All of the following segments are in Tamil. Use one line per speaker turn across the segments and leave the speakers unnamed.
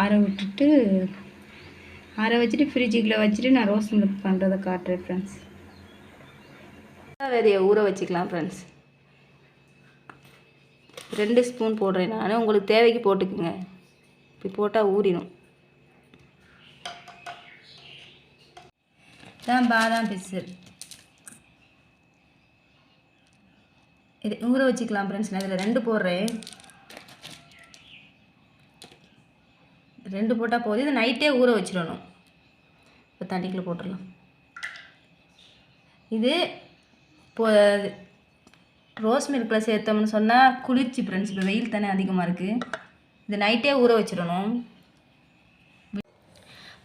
ஆற விட்டுட்டு ஆற வச்சுட்டு ஃப்ரிட்ஜுக்குள்ளே வச்சுட்டு நான் ரோஸ் மில்க் பண்ணுறதை காட்டுறேன் ஃப்ரெண்ட்ஸ் விதையை ஊற வச்சுக்கலாம் ஃப்ரெண்ட்ஸ் ரெண்டு ஸ்பூன் போடுறேன் நான். உங்களுக்கு தேவைக்கு போட்டுக்குங்க. இப்படி போட்டால் ஊறிடும். தான் பாதாம் பிசு. இது ஊற வச்சுக்கலாம் ஃப்ரெண்ட்ஸ் நான் இதில் ரெண்டு போடுறேன். ரெண்டு போட்டால் போதும். இது நைட்டே ஊற வச்சிடணும். இப்போ தண்ணிக்குள்ளே போட்டுடலாம். இது இப்போ ரோஸ் மில்கில் சேர்த்தோம்னு சொன்னால் குளிர்ச்சி ஃப்ரெண்ட்ஸ் இப்போ வெயில் தானே அதிகமாக இருக்குது இது நைட்டே ஊற வச்சிடணும்.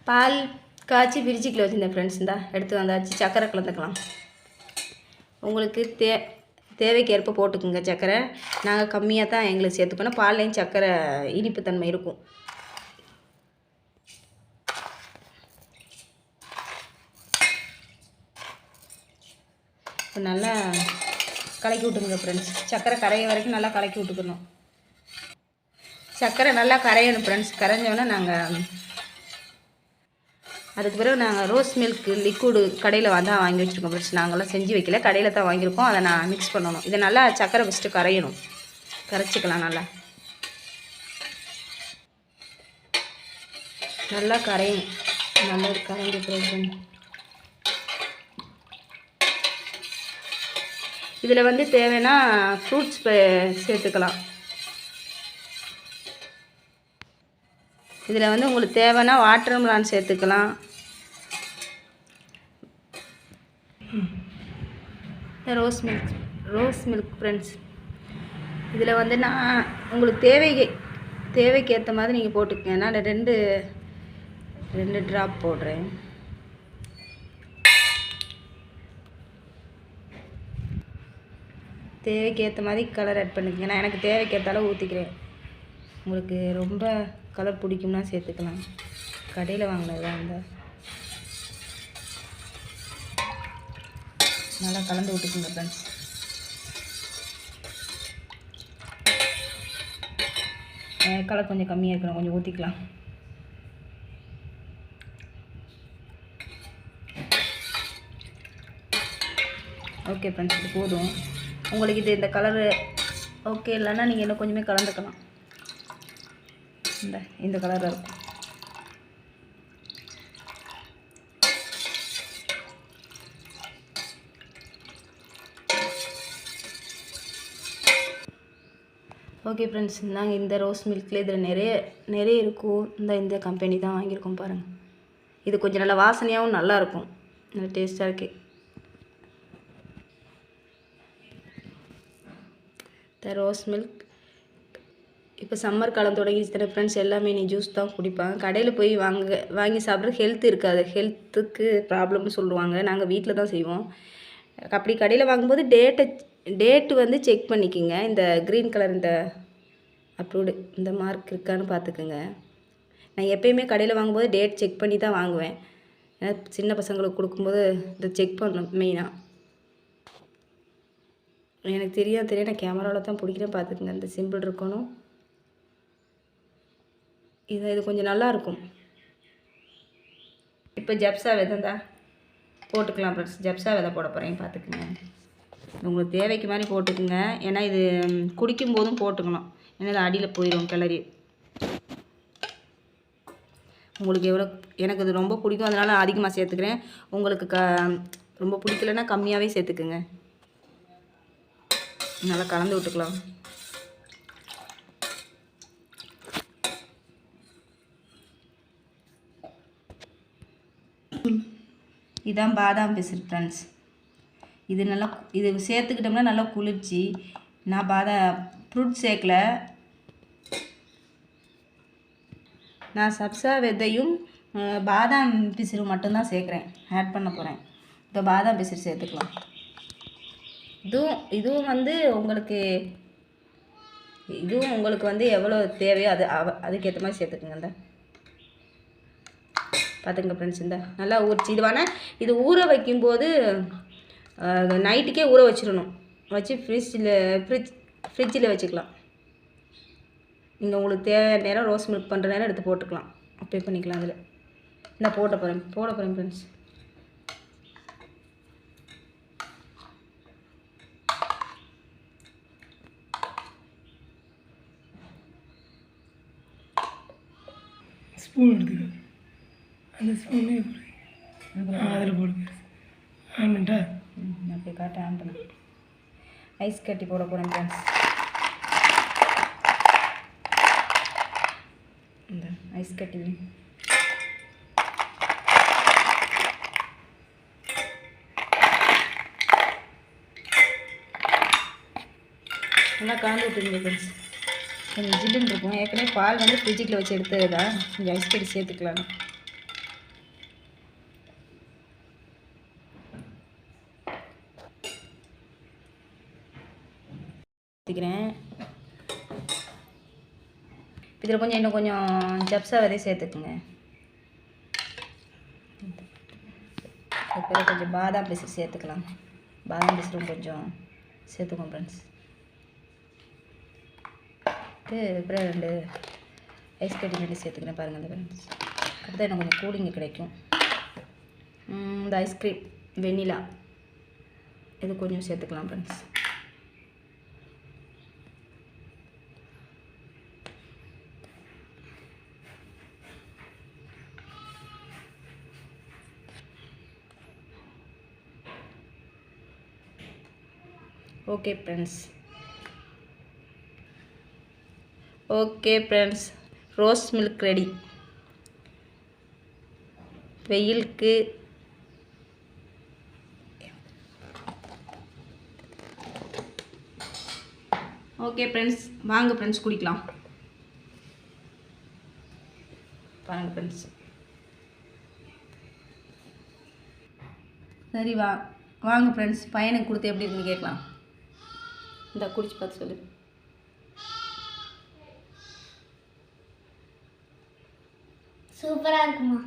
பால் காய்ச்சி பிரிட்ஜுக்குள்ள வச்சுருந்தேன் ஃப்ரெண்ட்ஸ் இந்தா எடுத்து வந்தாச்சு. சக்கரை கலந்துக்கலாம். உங்களுக்கு தே தேவைக்கு ஏற்ப போட்டுக்குங்க சக்கரை. நாங்கள் கம்மியாக தான் எங்களுக்கு சேர்த்துக்கணும் பால்லையும் சக்கரை இனிப்புத்தன்மை இருக்கும். இப்போ நல்லா கலக்கி விட்டுங்க ஃப்ரெண்ட்ஸ் சக்கரை கரைய வரைக்கும் நல்லா கலக்கி விட்டுக்கணும். சக்கரை நல்லா கரையணும் ஃப்ரெண்ட்ஸ் கரைஞ்சோன்னா நாங்கள் அதுக்கு பிறகு நாங்கள் ரோஸ் மில்க் லிக்விடு கடையில் தான் வாங்கி வச்சுருக்கோம் ஃப்ரெண்ட்ஸ் நாங்களாம் செஞ்சு வைக்கல. கடையில் தான் வாங்கியிருக்கோம். அதை நான் மிக்ஸ் பண்ணணும். இதை நல்லா சக்கரை ஃபஸ்ட்டு கரையணும். கரைச்சிக்கலாம் நல்லா. நல்லா கரையும் நல்லா கரைஞ்சி பிறகு இதில் வந்து தேவைன்னா ஃப்ரூட்ஸ் சேர்த்துக்கலாம். இதில் வந்து உங்களுக்கு தேவைன்னா வாட்டர் மிலான் சேர்த்துக்கலாம். Rose milk rose milk friends இதில் வந்து நான் உங்களுக்கு தேவைக்கு தேவைக்கு ஏற்ற மாதிரி நீங்கள் போட்டுக்கங்க. நான் ரெண்டு ரெண்டு ட்ராப் போடுறேன். தேவைக்கு ஏற்ற மாதிரி கலர் ஆட் பண்ணிக்கங்க நான் எனக்கு தேவைக்கேற்ற அளவு ஊற்றிக்கிறேன் உங்களுக்கு ரொம்ப கலர் பிடிக்கும்னா சேர்த்துக்கலாம். கடையில் வாங்கினதுதான் அந்த நல்லா கலந்து விட்டுக்குங்க ஃப்ரெண்ட்ஸ் கலர் கொஞ்சம் கம்மியாக இருக்கணும். கொஞ்சம் ஊற்றிக்கலாம் ஓகே ஃப்ரெண்ட்ஸ் இது போதும். உங்களுக்கு இது இந்த கலரு ஓகே இல்லைன்னா நீங்கள் இன்னும் கொஞ்சமே கலந்துக்கலாம். இந்த இந்த கலரில் இருக்கும். ஓகே ஃப்ரெண்ட்ஸ் நாங்கள் இந்த ரோஸ் மில்க்கில் இதில் நிறைய நிறைய இருக்கும். இந்த இந்த கம்பெனி தான் வாங்கியிருக்கோம் பாருங்கள் இது கொஞ்சம் நல்லா வாசனையாகவும் நல்லாயிருக்கும் நல்லா டேஸ்ட்டாக இருக்குது த ரோஸ் மில்க். இப்போ சம்மர் காலம் தொடங்கிடுச்சு ஃப்ரெண்ட்ஸ் எல்லாமே நீ ஜூஸ் தான் குடிப்பாங்க. கடையில் போய் வாங்க வாங்கி சாப்பிட்றது ஹெல்த் இருக்காது. ஹெல்த்துக்கு ப்ராப்ளம்னு சொல்லுவாங்க. நாங்கள் வீட்டில் தான் செய்வோம். அப்படி கடையில் வாங்கும்போது டேட்டை டேட்டு வந்து செக் பண்ணிக்கோங்க. இந்த க்ரீன் கலர் இந்த அப்ரூவ்டு இந்த மார்க் இருக்கான்னு பார்த்துக்குங்க. நான் எப்பயுமே கடையில் வாங்கும்போது டேட் செக் பண்ணி தான் வாங்குவேன். சின்ன பசங்களுக்கு கொடுக்கும்போது இதை செக் பண்ணணும் மெயினாக எனக்கு தெரியாது தெரியும் நான் கேமராவில் தான் பிடிக்கிறேன் பார்த்துக்குங்க. இந்த சிம்பிள் இருக்கணும். இது இது கொஞ்சம் நல்லாயிருக்கும் இப்போ ஜப்ஸா விதந்தா தான் போட்டுக்கலாம் ஃப்ரெண்ட்ஸ் ஜப்ஸா விதை போட போகிறேன் பார்த்துக்குங்க. உங்களுக்கு தேவைக்கு மாதிரி போட்டுக்குங்க. ஏன்னா இது குடிக்கும் போதும் போட்டுக்கணும் ஏன்னா இது அடியில் போயிடும் கிளறி. உங்களுக்கு எவ்வளோ எனக்கு இது ரொம்ப பிடிக்கும். அதனால் அதிகமாக சேர்த்துக்கிறேன். உங்களுக்கு க ரொம்ப பிடிக்கலன்னா கம்மியாகவே சேர்த்துக்குங்க. நல்லா கலந்து விட்டுக்கலாம். இதுதான் பாதாம் பிசிறு ஃப்ரெண்ட்ஸ் இது நல்லா இது சேர்த்துக்கிட்டோம்னா நல்லா குளிர்ச்சி. நான் பாதாம் ஃப்ரூட் சேர்க்கல. நான் சப்சா விதையும் பாதாம் பிசிறு மட்டும்தான் சேர்க்குறேன். ஆட் பண்ண போகிறேன் இப்போ பாதாம் பிசிறு சேர்த்துக்கலாம். இதுவும் இதுவும் வந்து உங்களுக்கு இதுவும் உங்களுக்கு வந்து எவ்வளோ தேவையோ அது அவ- அதுக்கேற்ற மாதிரி சேர்த்துக்குங்க இந்த. பார்த்துங்க ஃப்ரெண்ட்ஸ் இந்த. நல்லா ஊறிச்சு. இது வேணால் இது ஊற வைக்கும்போது நைட்டுக்கே ஊற வச்சிடணும். வச்சு ஃப்ரிட்ஜில் ஃப்ரிட்ஜ் ஃப்ரிட்ஜில் வச்சுக்கலாம். நீங்கள் உங்களுக்கு தேவையான நேரம் ரோஸ் மில்க் பண்ணுற நேரம் எடுத்து போட்டுக்கலாம். அப்ளை பண்ணிக்கலாம் அதில். நான் போட போகிறேன் போட போகிறேன் ஃப்ரெண்ட்ஸ்
ஸ்பூன் எடுத்துக்க அந்த ஸ்பூனே அதில் போடு. ஆமாண்டா.
நான் போய் காட்ட ஆன் பண்ணேன் ஐஸ் கட்டி போட போகிறேன் ஃப்ரெண்ட்ஸ் இந்த ஐஸ் கட்டி. நல்லா கலந்து விட்டுருங்க ஃப்ரெண்ட்ஸ் கொஞ்சம் ஜில்லுன்னு இருக்கும். ஏற்கனவே பால் வந்து ஃப்ரிட்ஜுக்கில் வச்சு எடுத்தது தான் கொஞ்சம் ஐஸ் கட்டி சேர்த்துக்கலாம். ஊற்றிக்கிறேன் இதில் கொஞ்சம் இன்னும் கொஞ்சம் ஜப்ஸா வரையும் சேர்த்துக்குங்க. அதுக்கு கொஞ்சம் பாதாம் பிசிறு சேர்த்துக்கலாம். பாதாம் பிசிறும் கொஞ்சம் சேர்த்துக்கோங்க ஃப்ரெண்ட்ஸ் அப்புறம் ரெண்டு ஐஸ் கட்டி ரெண்டு சேர்த்துக்கிறேன் பாருங்கள் அந்த ஃப்ரெண்ட்ஸ் அப்போ தான் எனக்கு கொஞ்சம் கூலிங் கிடைக்கும். இந்த ஐஸ்கிரீம் வெண்ணிலா. இது கொஞ்சம் சேர்த்துக்கலாம் friends okay friends okay friends rose milk ready. வெயிலுக்கு ஓகே ஃப்ரெண்ட்ஸ் வாங்க ஃப்ரெண்ட்ஸ் குடிக்கலாம். பாருங்க ஃப்ரெண்ட்ஸ். சரி வா. வாங்க ஃப்ரெண்ட்ஸ் பையனுக்கு கொடுத்து எப்படி இருக்குன்னு கேட்கலாம். இந்த குடிச்சு பார்த்து சொல்லு.
சூப்பராக இருக்குமா?